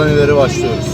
Soldan ileri başlıyoruz.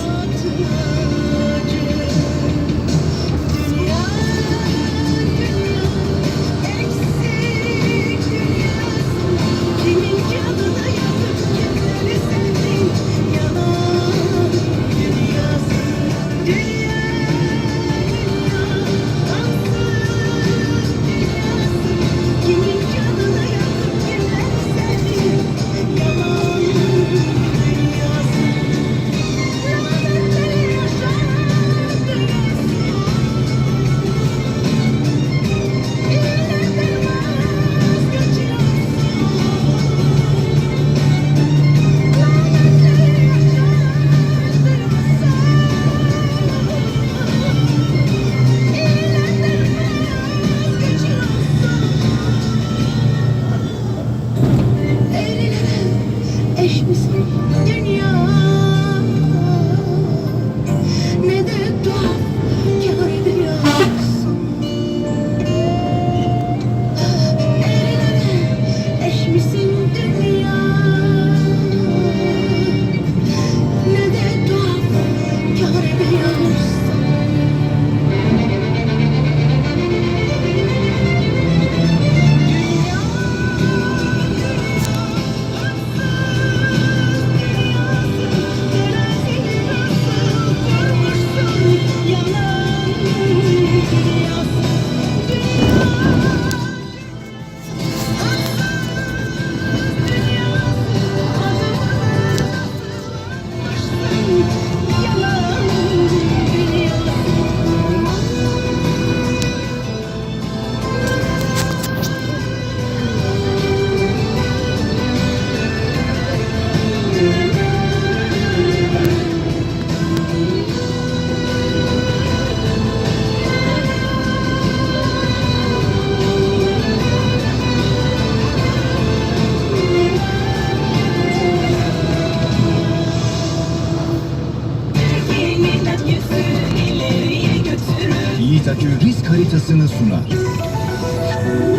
Haritasını sunar.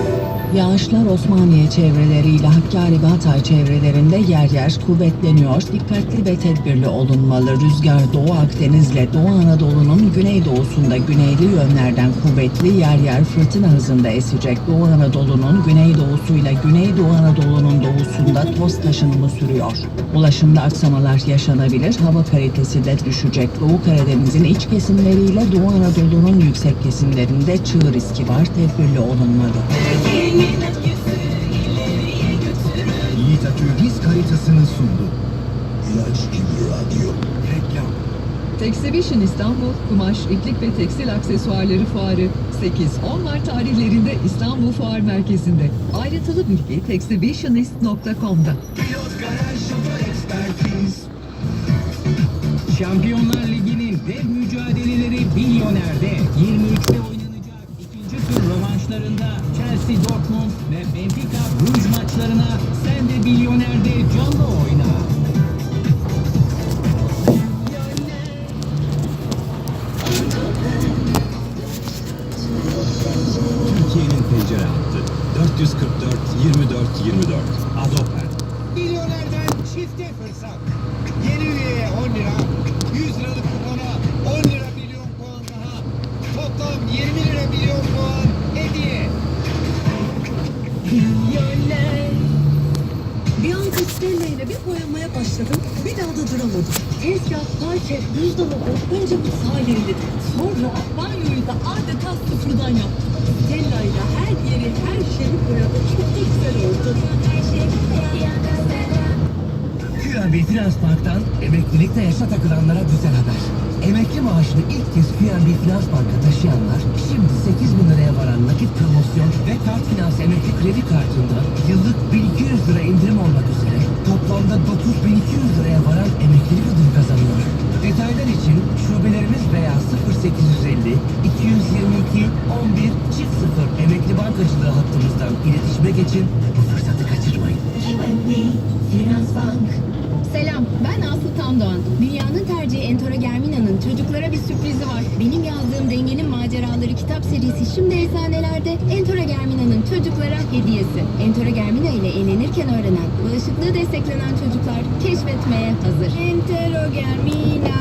Yağışlar Osmaniye çevreleriyle Hakkari ve Hatay çevrelerinde yer yer kuvvetleniyor. Dikkatli ve tedbirli olunmalı. Rüzgar Doğu Akdeniz'le Doğu Anadolu'nun güneydoğusunda güneyli yönlerden kuvvetli yer yer fırtına hızında esecek. Doğu Anadolu'nun güneydoğusuyla Güneydoğu Anadolu'nun doğusunda toz taşınımı sürüyor. Ulaşımda aksamalar yaşanabilir. Hava kalitesi de düşecek. Doğu Karadeniz'in iç kesimleriyle Doğu Anadolu'nun yüksek kesimlerinde çığ riski var. Tedbirli olunmalı. Yiğit Akü risk haritasını sundu. Reklam. Texhibition İstanbul, kumaş, iplik ve tekstil aksesuarları fuarı 8-10 Mart tarihlerinde İstanbul Fuar Merkezi'nde. Ayrıntılı bilgi texhibitionist.com'da. Şampiyonlar Ligi'nin dev mücadeleleri Milyoner'de 23'te oynanacak ikinci tur rövanşlarında Chelsea Dortmund ve Benfica Bruges maçlarına sen de Milyoner'de canlı oyna. Türkiye'nin pencere hattı. 444 24 24. Adoper. Milyonerden çifte fırsat. Yeni üyeye 10 lira, 100 liralık kupona kaçtığıyla bir boyamaya başladım. Bir daha da duramadım. Tezgah, parke, buzdolabı önce mutfağı yeniledim. Sonra banyoyu da adeta sıfırdan yaptım. Stella ile her yeri, her şeyi boyadım. Çok da güzel oldu. QNB Finans Bank'tan emeklilikte yaşa takılanlara güzel haber. Emekli maaşını ilk kez QNB Finans Bank'a taşıyanlar şimdi 8 bin liraya varan nakit promosyon ve kart finans emekli kredi kartında yıllık 1200 lira indirim olmak üzere toplamda 9200 liraya varan emeklilik ödülü kazanıyor. Detaylar için şubelerimiz veya 0850 222 11 çift 0 emekli bankacılığı hattımızdan iletişime geçin bu fırsatı kaçırmayın. Selam, ben Aslı Tandoğan. Dünyanın tercihi Entora Germina'nın çocuklara bir sürprizi var. Benim yazdığım Denge'nin maceraları kitap serisi şimdi eczanelerde. Entora Germina'nın çocuklara hediyesi. Entora Germina ile eğlenirken öğrenen, bağışıklığı desteklenen çocuklar keşfetmeye hazır. Entero Germina.